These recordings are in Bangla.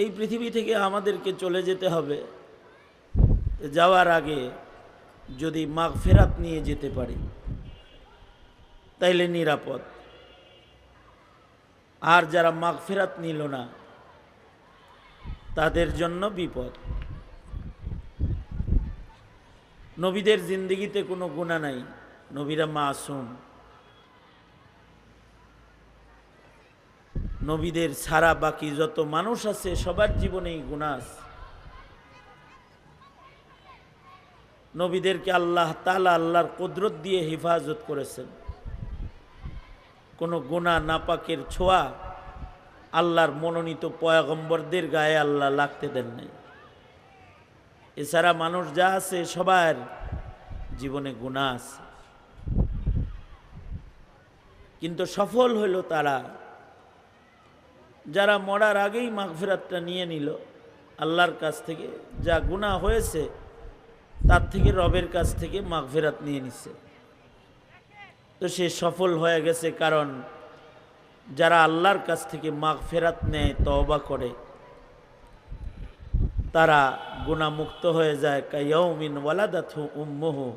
এই পৃথিবী থেকে আমাদেরকে চলে যেতে হবে। যাওয়ার আগে যদি মাগ ফেরাত নিয়ে যেতে পারি, তাইলে নিরাপদ। আর যারা মাগ ফেরাত নিল না, তাদের জন্য বিপদ। নবীদের জিন্দিগিতে কোনো গুণা নাই, নবীরা মাসুম। নবীদের ছাড়া বাকি যত মানুষ আছে, সবার জীবনেই গুণা আছে নবীদেরকে আল্লাহ তালা আল্লাহর কুদরত দিয়ে হেফাজত করেছেন। কোনো গুণা নাপাকের ছোঁয়া আল্লাহর মনোনীত পয়াগম্বরদের গায়ে আল্লাহ লাগতে দেন নাই। এছাড়া মানুষ যা আছে, সবার জীবনে গুণা আছে। কিন্তু সফল হইল তারা যারা মরার আগেই মাগফিরাতটা নিয়ে নিল, আল্লাহর কাছ থেকে যা গুণা হয়েছে, তার থেকে রবের কাছ থেকে মাগফিরাত নিয়ে নিছে। তো সে সফল হয়ে গেছে কারণ যারা আল্লাহর কাছ থেকে মাগফিরাত নেয়, তওবা করে, তারা গুণামুক্ত হয়ে যায়। কাইয়মিন ওয়ালাদাথু উম্মুহু,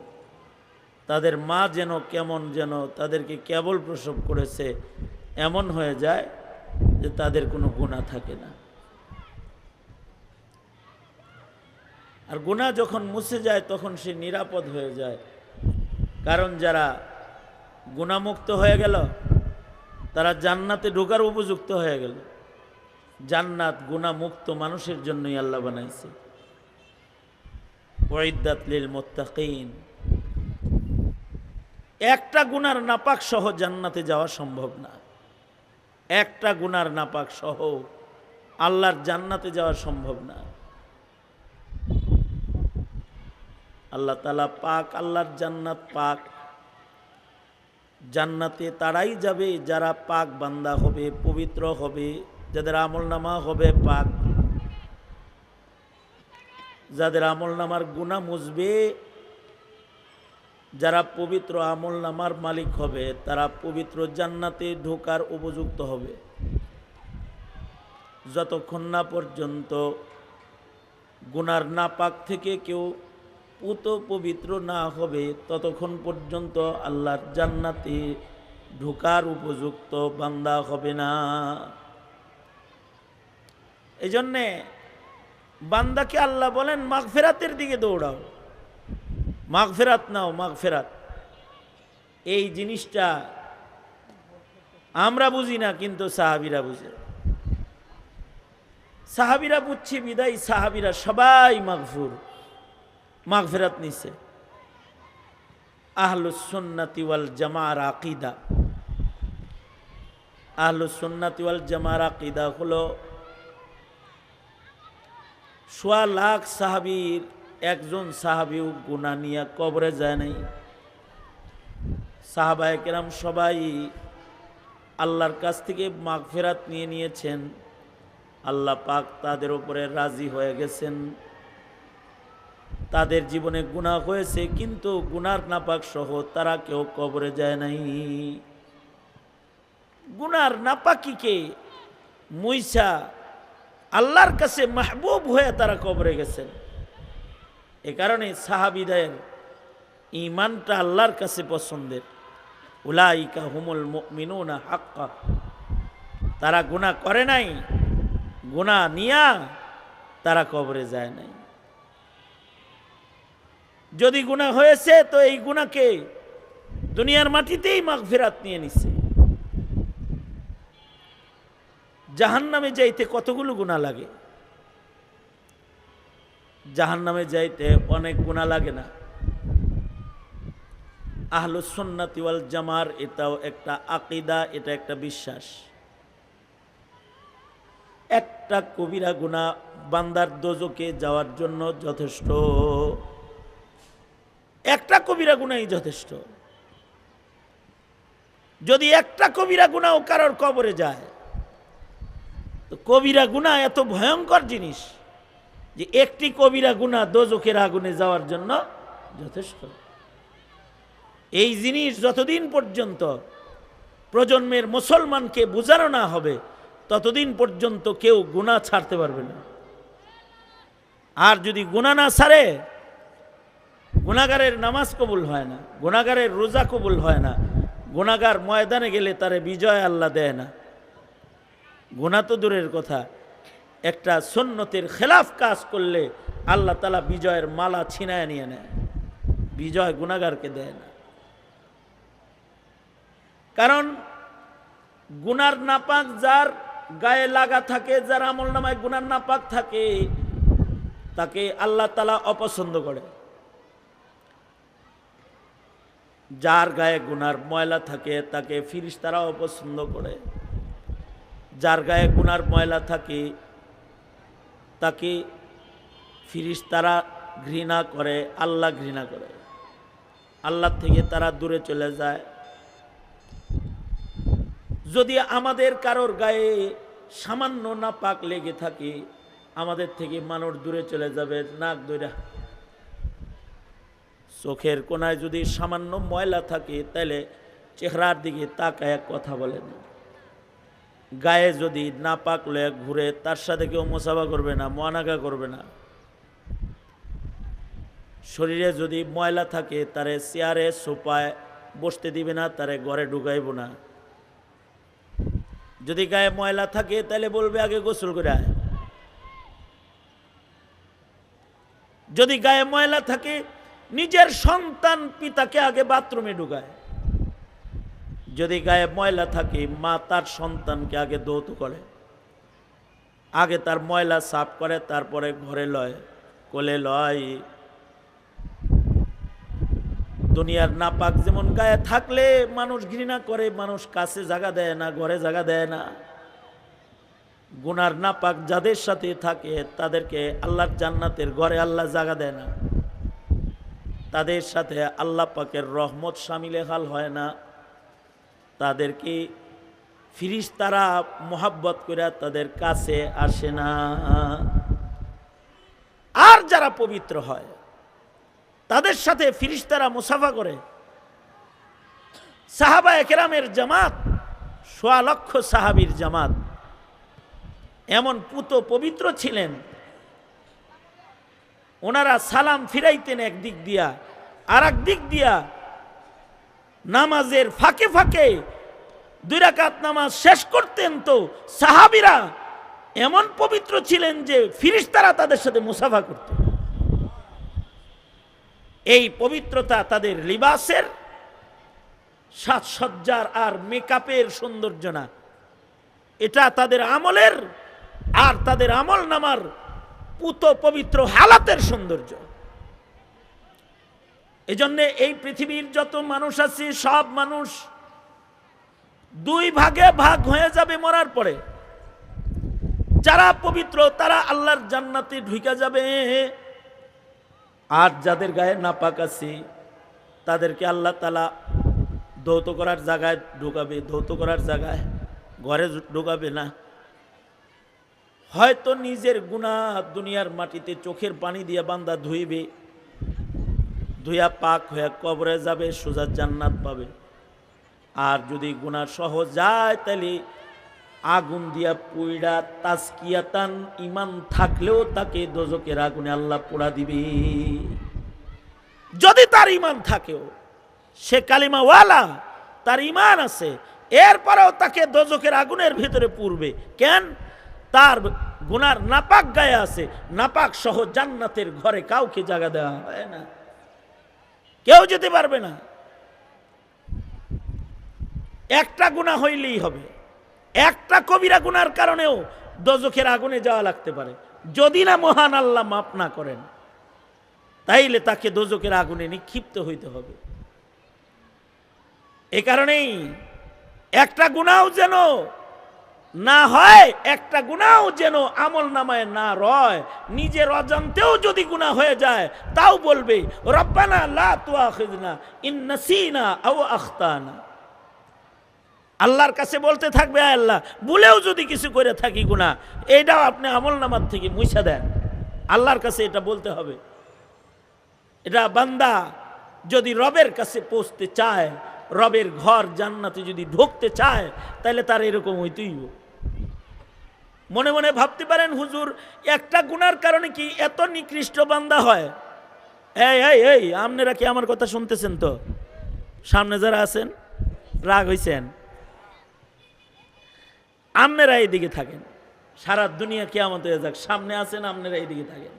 তাদের মা যেন কেমন যেন তাদেরকে কেবল প্রসব করেছে, এমন হয়ে যায় যে তাদের কোনো গুণা থাকে না। আর গুণা যখন মুছে যায়, তখন সে নিরাপদ হয়ে যায়। কারণ যারা গুণামুক্ত হয়ে গেল, তারা জান্নাতে ঢোকার উপযুক্ত হয়ে গেল। জান্নাত গুণামুক্ত মানুষের জন্যই আল্লাহ বানাইছে। ওয়াইদাত মুত্তাকিন একটা গুনার নাপাক সহ জান্নাতে যাওয়া সম্ভব না। একটা গুনার নাপাক সহ আল্লাহর জান্নাতে যাওয়া সম্ভব না। আল্লাহ তালা পাক, আল্লাহর জান্নাত পাক। জান্নাতে তারাই যাবে, যারা পাক বান্দা হবে, পবিত্র হবে, যাদের আমল নামা হবে পাক। যাদের আমল নামার গুণা মুছবে যারা পবিত্র আমল নামার মালিক হবে, তারা পবিত্র জান্নাতে ঢোকার উপযুক্ত হবে। যতক্ষণ না পর্যন্ত গুনার নাপাক থেকে কেউ পুত পবিত্র না হবে, ততক্ষণ পর্যন্ত আল্লাহর জান্নাতে ঢোকার উপযুক্ত বান্দা হবে না। এই জন্যে বান্দাকে আল্লাহ বলেন, মাগফেরাতের দিকে দৌড়াও। মাগফেরাত নাও, মাগফেরাত। এই জিনিসটা আমরা বুঝি না, কিন্তু সাহাবিরা বুঝে। সাহাবিরা বুঝছি, বিদায় সাহাবিরা সবাই মাগফুর, মাগফেরাত নিছে। আহলুসন্নাতি ওয়াল জামার আকিদা। আহলুসন্নাতি ওয়াল জামার আকিদা হলো, সোয়া লাখ সাহাবির একজন সাহাবিও গুণা নিয়ে কবরে যায় নাই। সাহাবায় কেরাম সবাই আল্লাহর কাছ থেকে মাগফেরাত নিয়ে নিয়েছেন। আল্লাহ পাক তাদের উপরে রাজি হয়ে গেছেন। তাদের জীবনে গুণা হয়েছে, কিন্তু গুনার নাপাক সহ তারা কেউ কবরে যায় নাই। গুনার নাপাকিকে মুইসা আল্লাহর কাছে মাহবুব হয়ে তারা কবরে গেছেন। এ কারণে সাহাবিদের ইমানটা আল্লাহর কাছে পছন্দের। উলাইকা হুমুল মিনুনা হাক্কা। তারা গুণা করে নাই গুণা নিয়া তারা কবরে যায় নাই। যদি গুণা হয়েছে, তো এই গুণাকে দুনিয়ার মাটিতেই মাগফিরাত নিয়ে নিছে। জাহান নামে যাইতে কতগুলো গুণা লাগে? জাহান নামে যাইতে অনেক গুণা লাগে না। আহলুসন্নাতি ওয়াল জামার এটাও একটা আকিদা, এটা একটা বিশ্বাস। একটা কবিরা গুণা বান্দার দোজকে যাওয়ার জন্য যথেষ্ট। একটা কবিরা গুণাই যথেষ্ট। যদি একটা কবিরা গুণাও কারোর কবরে যায়, তো কবিরা গুণা এত ভয়ঙ্কর জিনিস। যে একটি কবিরা গুণা দোজখের আগুনে যাওয়ার জন্য যথেষ্ট। এই জিনিস যতদিন পর্যন্ত প্রজন্মের মুসলমানকে বোঝানো না হবে, ততদিন পর্যন্ত কেউ গুণা ছাড়তে পারবে না। আর যদি গুণা না ছাড়ে গুণাগারের নামাজ কবুল হয় না গুণাগারের রোজা কবুল হয় না গুণাগার ময়দানে গেলে তারে বিজয় আল্লাহ দেয় না। গুণা তো দূরের কথা। একটা সন্ন্যতের খেলাফ কাজ করলে আল্লাহ তালা বিজয়ের মালা ছিনায় নিয়ে নেয়। বিজয় গুণাগারকে দেয় না। কারণ গুনার নাপাক যার গায়ে লাগা থাকে, যার আমল নামায় গুনার নাপাক থাকে, তাকে আল্লাহ তালা অপছন্দ করে। যার গায়ে গুনার ময়লা থাকে, তাকে ফিরিস তারা অপছন্দ করে। যার গায়ে গুনার ময়লা থাকে তাকে ফিরিস তারা ঘৃণা করে, আল্লাহ ঘৃণা করে। আল্লাহ থেকে তারা দূরে চলে যায়। যদি আমাদের কারোর গায়ে সামান্য না পাক লেগে থাকে, আমাদের থেকে মানুষ দূরে চলে যাবে, নাক দইরা চোখের কোনায় যদি সামান্য ময়লা থাকে, তাহলে চেহারার দিকে তাকায় কথা বলে না গায়ে যদি না পাক ঘুরে, তার সাথে কেউ মোসাফা করবে না মহানাগা করবে না। শরীরে যদি ময়লা থাকে, তারে চেয়ারে সোপায় বসতে দিবে না, তারে ঘরে ঢুকাইব না। যদি গায়ে ময়লা থাকে তাহলে বলবে, আগে গোসল করে আয়। যদি গায়ে ময়লা থাকে, নিজের সন্তান পিতাকে আগে বাথরুমে ঢুকায়। যদি গায়ে ময়লা থাকে, মা তার সন্তানকে আগে দৌত করে। আগে তার ময়লা সাফ করে, তারপরে ঘরে লয়, কোলে লয়। দুনিয়ার নাপাক যেমন গায়ে থাকলে মানুষ ঘৃণা করে, মানুষ কাছে জায়গা দেয় না, ঘরে জায়গা দেয় না। গুনার নাপাক যাদের সাথে থাকে, তাদেরকে আল্লাহর জান্নাতের ঘরে আল্লাহ জায়গা দেয় না। তাদের সাথে আল্লাহ পাকের রহমত সামিলে হাল হয় না। তাদেরকে ফিরিস তারা মোহাব্বত করে তাদের কাছে আসে না। আর যারা পবিত্র হয়, তাদের সাথে ফিরিস্তারা মুসাফা করে। সাহাবা একরামের জামাত, সোয়া লক্ষ সাহাবির জামাত। এমন পুত পবিত্র ছিলেন, ওনারা সালাম ফিরাইতেন একদিক দিয়া আর দিক দিয়া নামাজের ফাঁকে ফাঁকে দুই রাকাত নামাজ শেষ করতেন তো সাহাবিরা এমন পবিত্র ছিলেন যে ফিরিস্তারা তাদের সাথে মুসাফা করত। এই পবিত্রতা তাদের লিবাসের সাজসজ্জার আর মেকআপের সৌন্দর্য না। এটা তাদের আমলের আর তাদের আমল নামার পুত পবিত্র হালাতের সৌন্দর্য। এজন্য এই পৃথিবীর যত মানুষ আছে, সব মানুষ দুই ভাগে ভাগ হয়ে যাবে মরার পরে। যারা পবিত্র, তারা আল্লাহর জান্নাতে ঢুকে যাবে। আর যাদের গায়ে নাপাক আছে, তাদেরকে আল্লাহ তালা ধৌত করার জায়গায় ঢুকাবে। ধৌত করার জায়গায় ঘরে ঢুকাবে না। হয়তো নিজের গুণা দুনিয়ার মাটিতে চোখের পানি দিয়ে বান্দা ধুইবে। ধুইয়া পাক হয়ে কবরে যাবে, সোজা জান্নাত পাবে। আর যদি গুণা সহ যায়, তাহলে আগুন দিয়া পুইড়া তাস্কিয়াতান ইমান থাকলেও তাকে দোজকের আগুনে আল্লাহ পোড়া দিবে। যদি তার ইমান থাকেও, সে কালিমা ওয়ালা তার ইমান আছে, এরপরেও তাকে দোজকের আগুনের ভিতরে পুরবে কেন? তার গুনার নাপাক গায়ে আছে, নাপাক সহ জান্নাতের ঘরে কাউকে জায়গা দেওয়া হয় না। কেউ যেতে পারবে না। একটা গুণা হইলেই হবে। একটা কবিরা গুনার কারণেও দজখের আগুনে যাওয়া লাগতে পারে। যদি না মহান আল্লাহ মাপ না করেন, তাইলে তাকে দোজকের আগুনে নিক্ষিপ্ত হইতে হবে। এ কারণেই একটা গুণাও যেন না হয় একটা গুণাও যেন আমল নামায় না রয়। নিজের অজান্তেও যদি গুণা হয়ে যায়, তাও বলবে, রব্বানা লা তুআখিযনা, ইন নাসিনা আও আখতানা। আল্লাহর কাছে বলতে থাকবে আল্লাহ বলেও যদি কিছু করে থাকি গুণা, এটাও আপনি আমল নামার থেকে মুছা দেন। আল্লাহর কাছে এটা বলতে হবে। এটা বান্দা যদি রবের কাছে পৌঁছতে চায়, রবের ঘর জান্নাতে যদি ঢুকতে চায়, তাহলে তার এরকম হইতেই। মনে মনে ভাবতে পারেন, হুজুর, একটা গুনার কারণে কি এত নিকৃষ্ট বান্দা হয়? এই এই এই, আপনারা কি আমার কথা শুনতেছেন তো? সামনে যারা আছেন, রাগ হইছেন। আপনারা এইদিকে থাকেন। সারা দুনিয়া কেমন হয়ে যাক, সামনে আছেন, আপনারা এইদিকে থাকেন।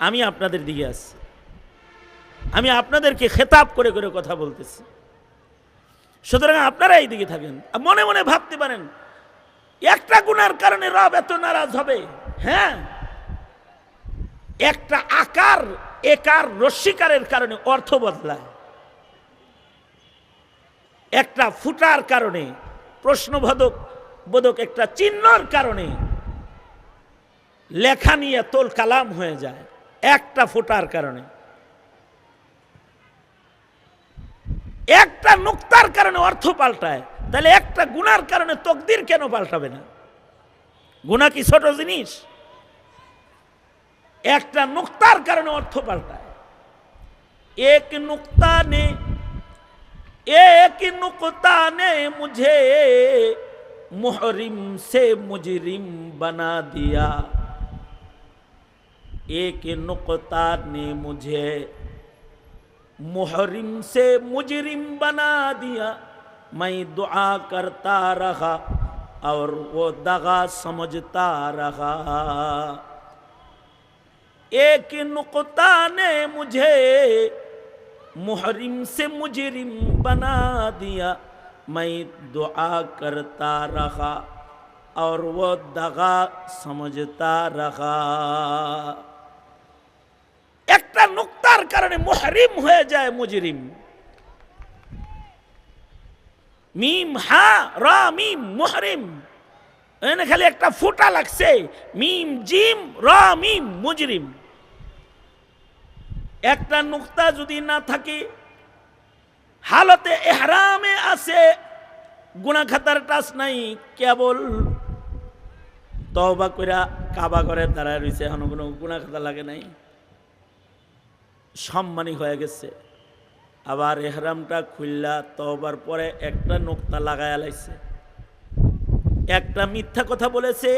আমি আপনাদের দিকে আসছি। আমি আপনাদেরকে খেতাব করে করে কথা বলতেছি। সুতরাং আপনারা এইদিকে থাকেন। মনে মনে ভাবতে পারেন একটা গুনার কারণে রব এত নারাজ হবে হ্যাঁ? একটা আকার, একার রস্বীকারের কারণে অর্থ বদলায়। একটা ফুটার কারণে, প্রশ্নবোধক, বোধক একটা চিহ্নর কারণে লেখা নিয়ে তোল কালাম হয়ে যায়, একটা ফুটার কারণে। একটা নুক্তার কারণে অর্থ পাল্টায় তাহলে একটা গুনার কারণে তকদির কেন পাল্টাবে না গুণা কি ছোট জিনিস একটা নুক্তার কারণে অর্থ পাল্টায় এক নুক্তা নে एक नुक्ता ने मुझे मुहरिम से मुजरिम बना दिया एक नुक्ता ने मुझे मुहरिम से मुजरिम बना दिया मैं दुआ करता रहा और वो दगा समझता रहा एक नुक्ता ने मुझे मुहरिम से मुजरिम बना दिया मैं दुआ करता रहा और वो दगा समझता रहा একটা নুক্তার কারণে মুহরিম হয়ে যায় মুজরিম মিম হা, রা, মিম, মুহরিম। এখানে খালি একটা ফুটা লাগছে। মিম, জিম, রা, মিম, মুজরিম। একটা নুক্তা যদি না থাকে, হালতে এহরামে আছে গুনা খাতার টাচ নাই, কেবল তবা কইরা কাবা করে দাঁড়ায় রয়েছে এখন কোনো গুনা খাতা লাগে নাই। সম্মানী হয়ে গেছে। আবার এহরামটা খুললা তবার পরে একটা নোক্তা লাগায় লাইছে। একটা মিথ্যা কথা বলেছে,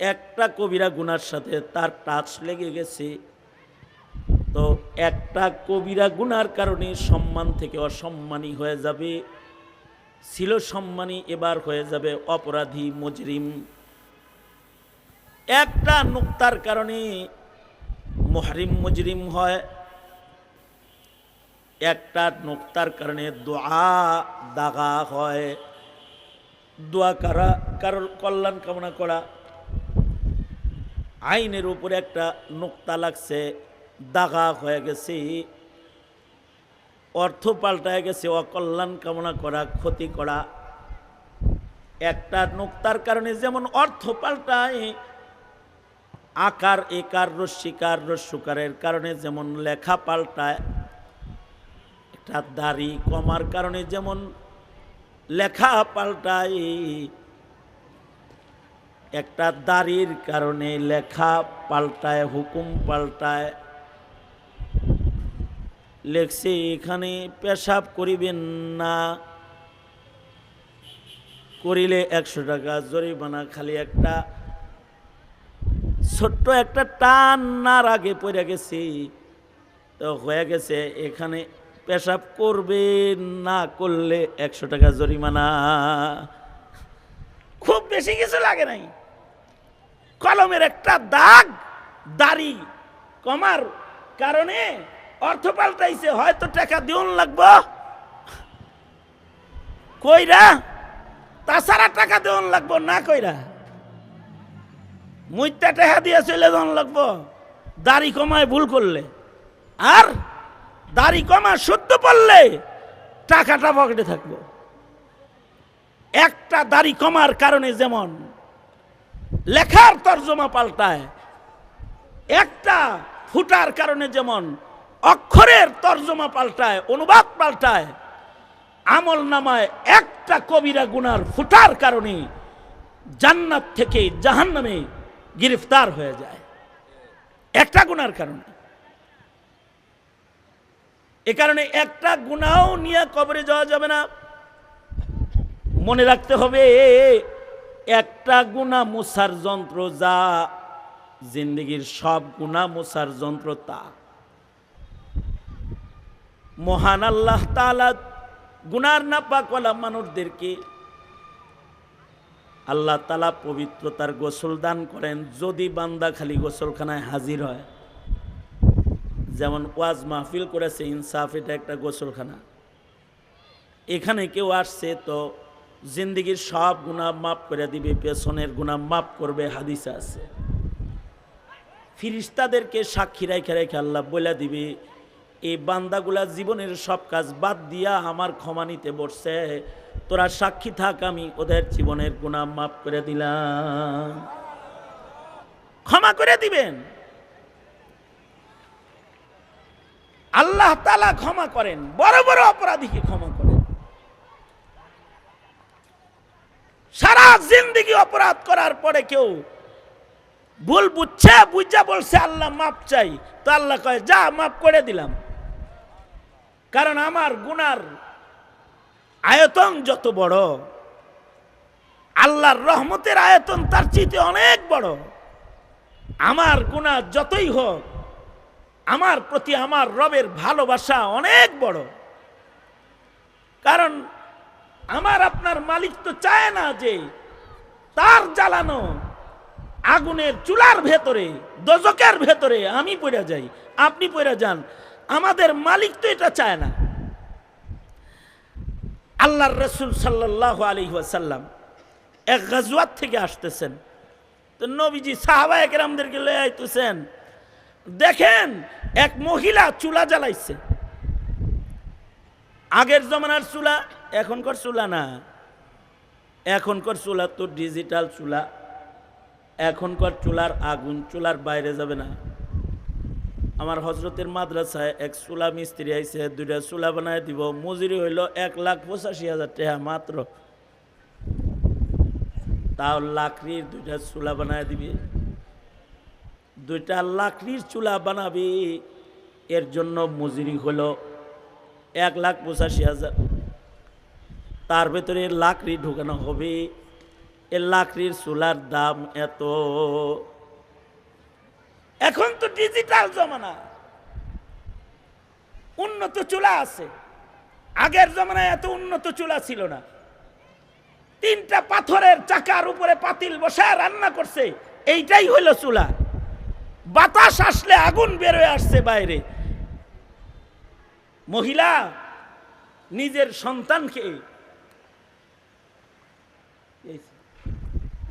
একটা কবিরা গুনার সাথে তার টাচ লেগে গেছে। তো একটা কবিরা গুনার কারণে সম্মান থেকে অসম্মানী হয়ে যাবে, ছিল সম্মানী, এবার হয়ে যাবে অপরাধী, মজরিম। একটা নুক্তার কারণে মহরিম, মজরিম হয় একটা নোক্তার কারণে দোয়া দাগা হয়। দোয়া করা, কারোর কল্যাণ কামনা করা। আইনের উপরে একটা নোক্তা লাগছে, দাগা হয়ে গেছে। অর্থ পাল্টায় গেছে, অকল্যাণ কামনা করা, ক্ষতি করা। একটা নোক্তার কারণে যেমন অর্থ পাল্টায়, আকার, একার রস্যিকার রস্যকারের কারণে যেমন লেখা পাল্টায় একটা দাড়ি কমার কারণে যেমন লেখা পাল্টায় একটা দাড়ির কারণে লেখা পাল্টায়, হুকুম পাল্টায়। লেখছে, এখানে পেশাব করিবেন না। করিলে একশো টাকা জরিমানা। খালি একটা ছোট্ট একটা টান নার আগে পড়ে গেছি। তো হয়ে গেছে, এখানে পেশাব করবে, না করলে একশো টাকা জরিমানা। খুব বেশি কিছু লাগে নাই। কলমের একটা দাগ, দাড়ি, কমার কারণে অর্থ পাল্টাইছে, হয়তো টাকা দিউন লাগবো। কইরা, তাছাড়া টাকা দিউন লাগবো, না কইরা। মুইটা টাকা দিয়ে চলে যাওয়ান লাগবো, দাড়ি কমায় ভুল করলে। আর দাড়ি কমা শুদ্ধ পড়লে টাকাটা পকেটে থাকব। একটা দাড়ি কমার কারণে যেমন লেখার তর্জমা পাল্টায়, একটা ফুটার কারণে যেমন অক্ষরের তর্জমা পাল্টায়, অনুবাদ পাল্টায়, আমল নামায় একটা কবিরা গুনার ফুটার কারণে জান্নাত থেকে জাহান্নামে গ্রেফতার হয়ে যায়। একটা গুনার কারণে। এ কারণে একটা গুনাও নিয়ে কবরে যাওয়া যাবে না। মনে রাখতে হবে, একটা গুণা মুসার যন্ত্র যা জিন্দগির সব গুণা মুসার যন্ত্র তা। মহান আল্লাহ তালা গুনার না পাকওয়ালা মানুষদেরকে আল্লাহ তালা পবিত্রতার গোসল দান করেন, যদি বান্দা খালি গোসলখানায় হাজির হয়। যেমন ওয়াজ মাহফিল করেছে, ইনসাফ, এটা একটা গোসলখানা। এখানে কেউ আসছে তো জিন্দগির সব গুণা মাফ করে দিবে, পেছনের গুণা মাফ করবে, হাদিসে আছে। ফিরিস্তাদেরকে সাক্ষী রেখে রেখে আল্লাহ বলে দিবে, এই বান্দাগুলা জীবনের সব কাজ বাদ দিয়া আমার ক্ষমা নিতে বসছে, তোরা সাক্ষী থাক, আমি ওদের জীবনের গুণা মাফ করে দিলাম। ক্ষমা করে দিবেন। আল্লাহ তালা ক্ষমা করেন, বড় বড় অপরাধীকে ক্ষমা করেন। সারা জিন্দগি অপরাধ করার পরে কেউ ভুল বুঝছে, বুঝা বলছে, আল্লাহ মাপ চাই। তো আল্লাহ কয়, যা মাপ করে দিলাম। কারণ আমার গুনার আয়তন যত বড়, আল্লাহর রহমতের আয়তন তার চেয়ে অনেক বড়। আমার গুণা যতই হোক আমার প্রতি আমার রবের ভালোবাসা অনেক বড়। কারণ আমার আপনার মালিক তো চায় না যে তার জ্বালানো আগুনের চুলার ভেতরে দজকের ভেতরে আমি পড়ে যাই, আপনি পড়ে যান। আমাদের মালিক তো এটা চায় না। আল্লাহর রসুল সাল্লাহ আলী ওয়াসাল্লাম এক গজওয়াত থেকে আসতেছেন। তো নবীজি সাহাবা একরামদেরকে লয়ে আইতেছেন দেখেন, এক মহিলা চুলা জ্বালাইছে। আগের জমানার চুলা, এখনকার চুলা না। এখনকার চুলা তো ডিজিটাল চুলা। এখনকার চুলার আগুন চুলার বাইরে যাবে না। আমার হজরতের মাদ্রাসায় এক চুলা মিস্ত্রি আইছে, দুইটা চুলা বানায় দিব। মজুরি হইল এক লাখ পঁচাশি হাজার টাকা মাত্র। তাও লাকড়ির দুইটা চুলা বানায় দিবি। দুইটা লাকড়ির চুলা বানাবি, এর জন্য মজুরি হলো এক লাখ পঁচাশি হাজার। তার ভেতরে লাকড়ি ঢুকানো হবে, এ লাকড়ির চুলার দাম এত। এখন তো ডিজিটাল জমানা, উন্নত চুলা আছে। আগের জমানায় এত উন্নত চুলা ছিল না। তিনটা পাথরের চাকার উপরে পাতিল বসায় রান্না করছে, এইটাই হইল চুলা। বাতাস আসলে আগুন বেরোয় আসছে বাইরে মহিলা নিজের সন্তানকে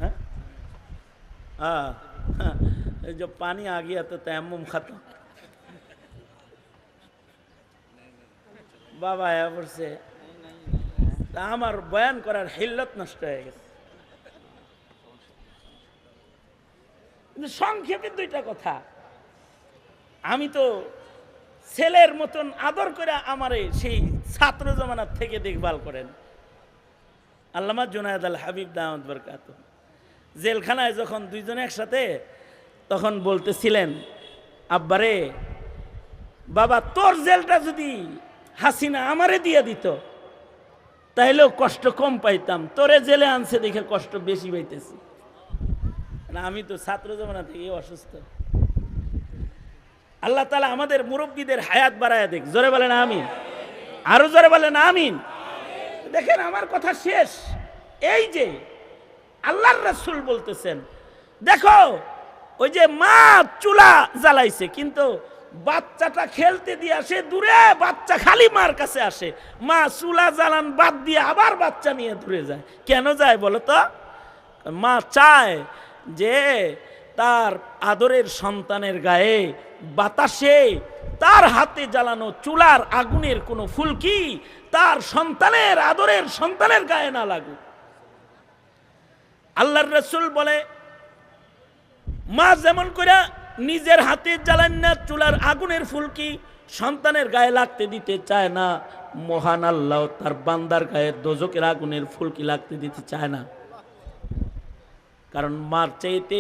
हाँ? हाँ हाँ, जो पानी आ गया तो तयम्मुम खत्म বাবা আয়া পড়ছে তা আমার বয়ান করার হিল্লত নষ্ট হয়ে গেছে সংক্ষেপে দুইটা কথা। আমি তো ছেলের মতন আদর করে আমারে সেই ছাত্র জমানার থেকে দেখভাল করেন। আল্লামা জুনায়দ আল হাবিব দামদ বরকাত জেলখানায় যখন দুইজনে একসাথে, তখন বলতেছিলেন, আব্বারে, বাবা, তোর জেলটা যদি হাসিনা আমারে দিয়ে দিত, তাইলেও কষ্ট কম পাইতাম। তোরে জেলে আনছে দেখে কষ্ট বেশি পাইতেছি। না, আমি তো ছাত্র জমানা থেকে অসুস্থ। আল্লাহ তালা আমাদের মুরব্বীদের হায়াত বাড়ায় দেখ জোরে বলেন, আমিন। আরও জোরে বলেন, আমিন। দেখেন, আমার কথা শেষ। এই যে আল্লাহর রাসূল বলতেছেন, দেখো, ওই যে মা চুলা জ্বালাইছে, কিন্তু বাচ্চাটা খেলতে দিয়ে আসে, দূরে বাচ্চা খালি মার কাছে আসে। মা চুলা জ্বালান বাদ দিয়ে আবার বাচ্চা নিয়ে দূরে যায়। কেন যায় বলো তো? মা চায় যে তার আদরের সন্তানের গায়ে বাতাসে, তার হাতে জ্বালানো চুলার আগুনের কোনো ফুলকি তার সন্তানের আদরের সন্তানের গায়ে না লাগুক। আল্লাহর রসুল বলে, মা যেমন করে নিজের হাতে জ্বালান না চুলার আগুনের ফুলকি, সন্তানের গায়ে লাগতে দিতে চায় না। মহান আল্লাহ তার বান্দার গায়ে দোজকের আগুনের ফুলকি লাগতে দিতে চায় না। কারণ মার চাইতে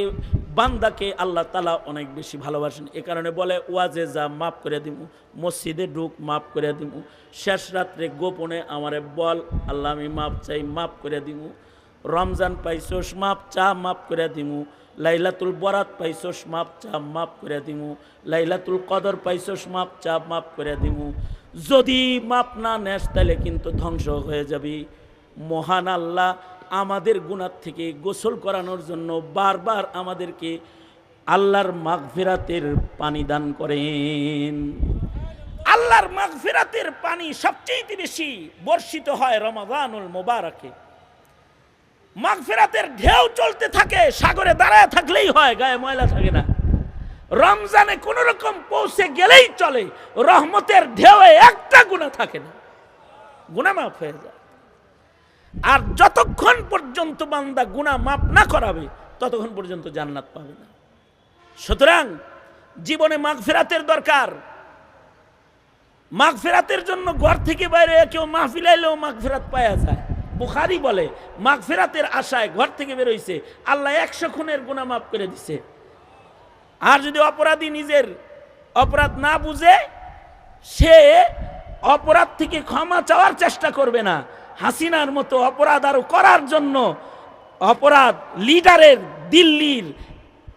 বান্দাকে আল্লাহ তালা অনেক বেশি ভালোবাসেন। এ কারণে বলে, ওয়াজে যা মাফ করে দিমু, মসজিদে ঢুক, মাফ করে দিমু। শেষ রাত্রে গোপনে আমারে বল, আল্লাহ আমি মাপ চাই, মাফ করে দিমু। রমজান পাইছোস মাপ চা, মাফ করে দিমু। লাইলাতুল বরাত পাইছোস মাপ চা, মাফ করে দিমু। লাইলাতুল কদর পাইছোস মাপ চা, মাফ করে দিমু। যদি মাপ না নেস তাহলে কিন্তু ধ্বংস হয়ে যাবি। মহান আল্লাহ আমাদের গুণার থেকে গোসল করানোর জন্য বারবার আমাদেরকে আল্লাহর মাগফিরাতের পানি দান করেন। আল্লাহর মাগফিরাতের পানি সবচেয়ে বেশি বর্ষিত হয় রমাদানুল মোবারকে। মাগফিরাতের ঢেউ চলতে থাকে, সাগরে দাঁড়ায় থাকলেই হয়, গায়ে ময়লা থাকে না। রমজানে কোন রকম পৌঁছে গেলেই চলে, রহমতের ঢেউয়ে একটা গুণা থাকে না। গুণা মাফ হয়ে যায়। আর যতক্ষণ পর্যন্ত বান্দা গুণা মাপ না করাবে, ততক্ষণ পর্যন্ত জান্নাত পাবে না। সুতরাং জীবনে মাগফিরাতের দরকার। মাগফিরাতের জন্য ঘর থেকে বাইরে কেউ মাহফিল আইলেও ফেরাত পাওয়া যায়। বুখারি বলে, মাগফিরাতের আশায় ঘর থেকে বেরোইছে আল্লাহ একশো খুনের গুণা মাফ করে দিছে। আর যদি অপরাধী নিজের অপরাধ না বুঝে, সে অপরাধ থেকে ক্ষমা চাওয়ার চেষ্টা করবে না। হাসিনার মতো অপরাধ আরও করার জন্য অপরাধ লিডারের দিল্লির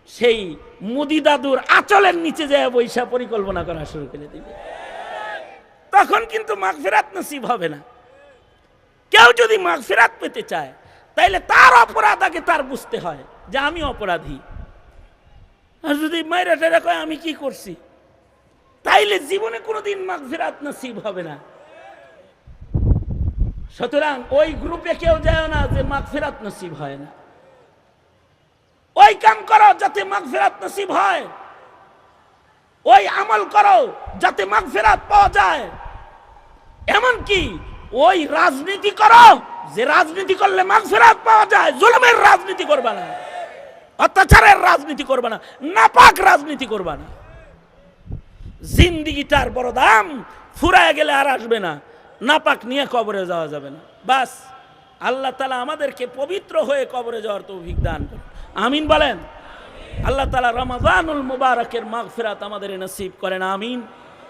সেই মুদি দাদুর আচলের নিচে যায় বৈশা পরিকল্পনা করা শুরু করে দিবে। তখন কিন্তু মাগফিরাত নসিব হবে না। কেউ যদি মাগফিরাত পেতে চায়, তাইলে তার অপরাধ আগে তার বুঝতে হয় যে আমি অপরাধী। আর যদি মাইরা টেরা কয়, আমি কি করছি? তাইলে জীবনে কোনোদিন মাগফিরাত নসিব হবে না। সুতরাং ওই গ্রুপে কেউ যায় না যে মাগফিরাত নসিব হয় না। ওই কাম করো যাতে মাগফিরাত নসিব হয়। ওই আমল করো যাতে মাগফিরাত পাওয়া যায়। এমন কি ওই রাজনীতি করো যে রাজনীতি করলে মাগফিরাত পাওয়া যায়। জুলুমের রাজনীতি করবা না। অত্যাচারের রাজনীতি করবা না। নাপাক রাজনীতি করবা না। জিন্দিগিটার বড় দাম ফুরায় গেলে আর আসবে না। নাপাক নিয়ে কবরে যাওয়া যাবে না। বাস, আল্লাহ তালা আমাদেরকে পবিত্র হয়ে কবরে যাওয়ার তো করুন। আমিন বলেন? আল্লাহ তালা রমাজানুল মুবারকের মাগফিরাত আমাদের নসিব করেন। আমিন।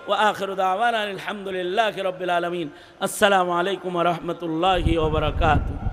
ও আখর আলহামদুলিল্লাহ রবিল আলমিন। আসসালামু আলাইকুম রহমতুল্লাহি ওবরাকাতু